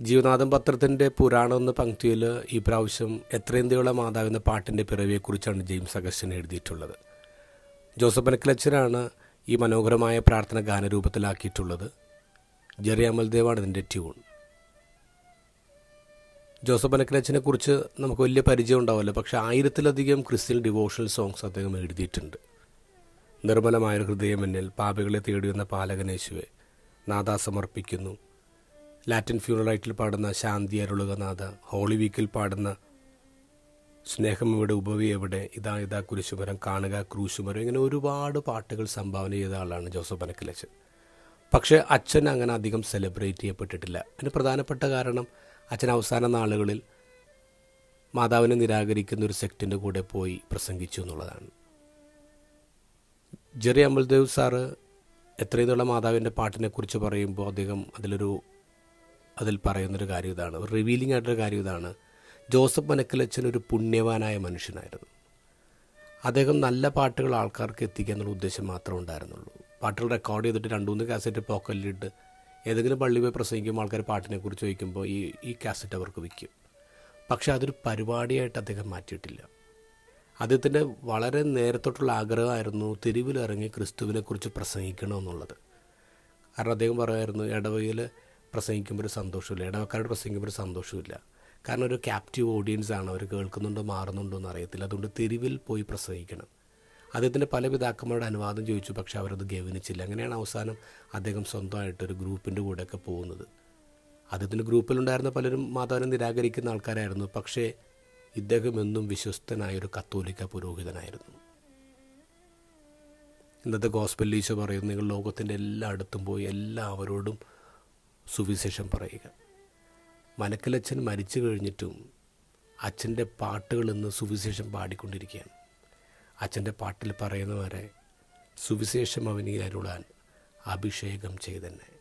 ജീവനാഥം പത്രത്തിന്റെ പുരാണം എന്ന പങ്ക്തിയിൽ ഈ പ്രാവശ്യം എത്രയന്തിയുള്ള മാതാവ് എന്ന പാട്ടിന്റെ പിറവിയെക്കുറിച്ചാണ് ജെയിംസ് അഗസ്റ്റിൻ എഴുതിയിട്ടുള്ളത്. ജോസഫ് അനക്കലച്ചനാണ് ഈ മനോഹരമായ പ്രാർത്ഥന ഗാനരൂപത്തിലാക്കിയിട്ടുള്ളത്. ജെറി അമൽദേവാണ് ഇതിന്റെ ട്യൂൺ. ജോസഫ് അനക്കലച്ചനെ കുറിച്ച് നമുക്ക് വലിയ പരിചയം ഉണ്ടാവില്ല പക്ഷെ ആയിരത്തിലധികം ക്രിസ്ത്യൻ ഡിവോഷണൽ സോങ്സ് അദ്ദേഹം എഴുതിയിട്ടുണ്ട്. നിർമ്മലമായ ഹൃദയം എന്നിൽ പാപികളെ തേടിയുന്ന പാലകനേശുവെ നാദാ സമർപ്പിക്കുന്നു ലാറ്റിൻ ഫ്യൂണറൈറ്റിൽ പാടുന്ന ശാന്തി അരുളുകനാഥ ഹോളി വീക്കിൽ പാടുന്ന സ്നേഹം ഇവിടെ ഉപവി എവിടെ ഇതാ ഇതാ കുരിശുമരം കാണുക ക്രൂശുമരം ഇങ്ങനെ ഒരുപാട് പാട്ടുകൾ സംഭാവന ചെയ്ത ആളാണ് ജോസഫ് അനക്കിലച്ചൻ പക്ഷേ അച്ഛൻ അങ്ങനെ അധികം സെലിബ്രേറ്റ് ചെയ്യപ്പെട്ടിട്ടില്ല. അതിന് പ്രധാനപ്പെട്ട കാരണം അച്ഛൻ അവസാന നാളുകളിൽ മാതാവിനെ നിരാകരിക്കുന്ന ഒരു സെക്റ്റിന്റെ കൂടെ പോയി പ്രസംഗിച്ചു എന്നുള്ളതാണ്. ജെറി അമൽദേവ് സാറ് എത്രയും മാതാവിന്റെ പാട്ടിനെക്കുറിച്ച് പറയുമ്പോൾ അദ്ദേഹം അതിലൊരു അതിൽ പറയുന്നൊരു കാര്യം ഇതാണ്. റിവീലിംഗ് ആയിട്ടൊരു കാര്യം ഇതാണ്. ജോസഫ് മനക്കലച്ചൻ ഒരു പുണ്യവാനായ മനുഷ്യനായിരുന്നു. അദ്ദേഹം നല്ല പാട്ടുകൾ ആൾക്കാർക്ക് എത്തിക്കുക എന്നുള്ള ഉദ്ദേശം മാത്രമേ ഉണ്ടായിരുന്നുള്ളൂ. പാട്ടുകൾ റെക്കോർഡ് ചെയ്തിട്ട് രണ്ട് മൂന്ന് കാസറ്റ് പോക്കലിലിട്ട് ഏതെങ്കിലും പള്ളി പോയി പ്രസംഗിക്കുമ്പോൾ ആൾക്കാർ പാട്ടിനെക്കുറിച്ച് ചോദിക്കുമ്പോൾ ഈ ഈ കാസറ്റ് അവർക്ക് വിൽക്കും. പക്ഷേ അതൊരു പരിപാടിയായിട്ട് അദ്ദേഹം മാറ്റിയിട്ടില്ല. അദ്ദേഹത്തിന്റെ വളരെ നേരത്തോട്ടുള്ള ആഗ്രഹമായിരുന്നു തെരുവിലിറങ്ങി ക്രിസ്തുവിനെക്കുറിച്ച് പ്രസംഗിക്കണമെന്നുള്ളത്. കാരണം അദ്ദേഹം പറയുമായിരുന്നു ഇടവകയിൽ പ്രസംഗിക്കുമ്പോൾ ഒരു സന്തോഷമില്ല. ഇടവക്കാരോട് പ്രസംഗിക്കുമ്പോൾ ഒരു സന്തോഷമില്ല. കാരണം ഒരു ക്യാപ്റ്റീവ് ഓഡിയൻസ് ആണ്. അവർ കേൾക്കുന്നുണ്ടോ മാറുന്നുണ്ടോ എന്ന് അറിയത്തില്ല. അതുകൊണ്ട് തെരുവിൽ പോയി പ്രസംഗിക്കണം. അദ്ദേഹത്തിന്റെ പല പിതാക്കന്മാരുടെ അനുവാദം ചോദിച്ചു. പക്ഷെ അവരത് ഗവനിച്ചില്ല അങ്ങനെയാണ് അവസാനം അദ്ദേഹം സ്വന്തമായിട്ട് ഒരു ഗ്രൂപ്പിന്റെ കൂടെയൊക്കെ പോകുന്നത്. അദ്ദേഹത്തിന്റെ ഗ്രൂപ്പിലുണ്ടായിരുന്ന പലരും മാതാവിനെ നിരാകരിക്കുന്ന ആൾക്കാരായിരുന്നു. പക്ഷേ ഇദ്ദേഹം എന്നും വിശ്വസ്തനായ ഒരു കത്തോലിക്ക പുരോഹിതനായിരുന്നു. ഇന്നത്തെ ഗോസ്ബൽ ഈശോ പറയും നിങ്ങൾ ലോകത്തിന്റെ എല്ലായിടത്തും പോയി എല്ലാവരോടും സുവിശേഷം പറയുക. മനക്കലച്ഛൻ മരിച്ചു കഴിഞ്ഞിട്ടും അച്ഛന്റെ പാട്ടുകൾ ഇന്ന് സുവിശേഷം പാടിക്കൊണ്ടിരിക്കുകയാണ്. അച്ഛന്റെ പാട്ടിൽ പറയുന്നവരെ സുവിശേഷം അവനീ അരുളാൻ അഭിഷേകം ചെയ്തെന്നെ.